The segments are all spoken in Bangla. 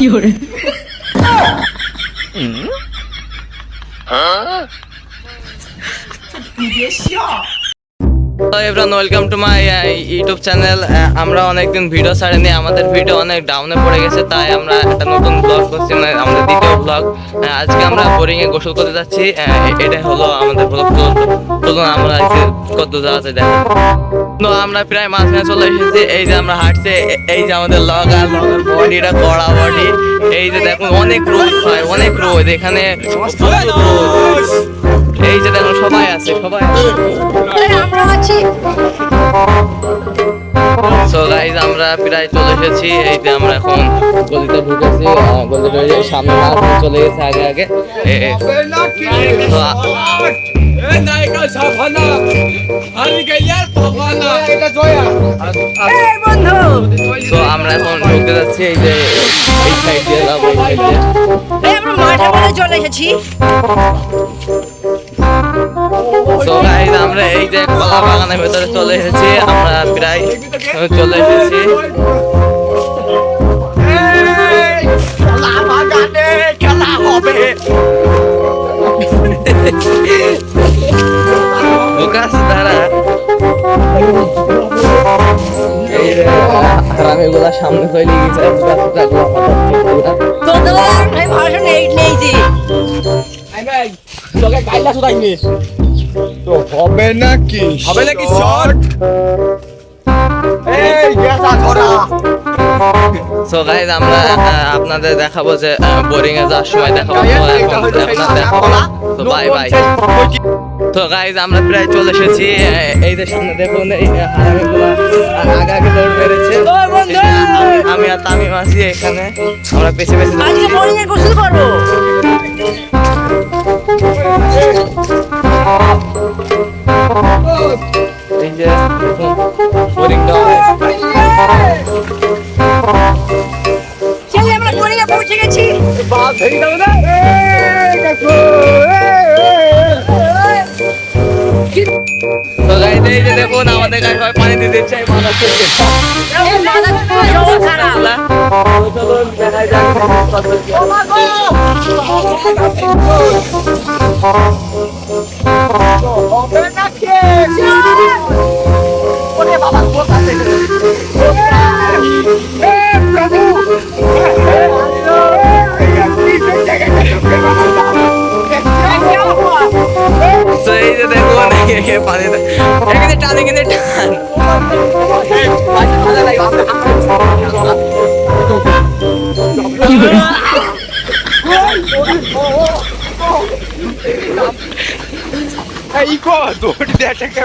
有人。嗯？啊？你别笑。welcome to my YouTube channel আমরা অনেকদিন ভিডিও ছাড়িনি আমাদের ভিডিও অনেক ডাউনে পড়ে গেছে তাই আমরা একটা নতুন ব্লগ করছি মানে আমাদের দ্বিতীয় ব্লগ আজকে আমরা বোরিং এ গোসল করতে যাচ্ছি আহ, এটা হলো আমাদের চলুন আমরা আজকে কত যাওয়া আছে দেখেন তো আমরা প্রায় মাঝখানে চলে এসেছি এই যে আমরা হাঁটছে এই যে আমাদের লগা লগার বডিটা কড়া বডি এই যে দেখুন অনেক রোদ হয় অনেক রোদ এখানে এই যে দেখুন সবাই আছে সবাই আমরা আছি। সো গাইজ আমরা প্রায় চলে এসেছি। এই যে আমরা এখন গলিতে ঢুকেছি। গলিতে সামনে চলে গেছে আগে আগে। তো আমরা এখন ঢুকতে যাচ্ছি। এই যে এই সাইড দিয়ে যাব এই সাইড দিয়ে। আমরা মাঠে চলে এসেছি। আমরা এই যে কলা বাগানের ভেতরে চলে এসেছি আমরা প্রায় চলে এসেছি। লুকাস সামনে গেছে ভাই নেইছি হবে নাকি হবে নাকি শর্ট এই গেছা ধরা সো গাইজ আমরা আপনাদের দেখাবো যে বোরিং এ যাওয়ার সময় দেখাবো তো তো বাই বাই তো গাইজ আমরা প্রায় চলে এসেছি এই যে সামনে দেখুন এই আগে আগে দৌড় মেরেছে। আমি- আমি আর তামিম আছি এখানে। আমরা পেছে পেছে আজকে বোরিং এ গোসল করব। তো গাইজ এই যে দেখুন আমাদের সবাই পানি দিতে এই মাথা চলছে চলুন দেখা যাক এখানে টান এখানে টান। এই কো দৌড় দে টাকা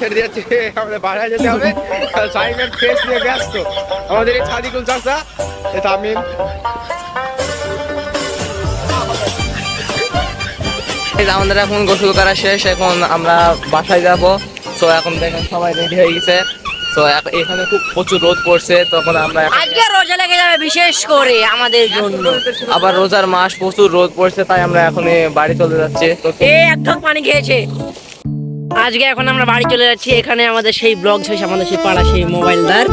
ছেড়ে দিয়েছে আমাদের বাড়ায় যেতে হবে। সাইমের ফেস নিয়ে ব্যস্ত। আমাদের এই ছাদিকুল চাষা এ তামিম এই যে আমাদের এখন গোসল করা শেষ এখন আমরা বাসায় যাব। তো এখন দেখেন সবাই রেডি হয়ে গেছে। তো এখানে খুব প্রচুর রোদ পড়ছে তখন আমরা আজকে রোজা লেগে যাবে বিশেষ করে আমাদের জন্য। আবার রোজার মাস প্রচুর রোদ পড়ছে তাই আমরা এখন বাড়ি চলে যাচ্ছি। তো এক ঢোক পানি খেয়েছে। আজকে এখন আমরা বাড়ি চলে যাচ্ছি। এখানে আমাদের সেই ব্লগ শেষ, আমাদের সেই পাড়া সেই মোবাইলদার।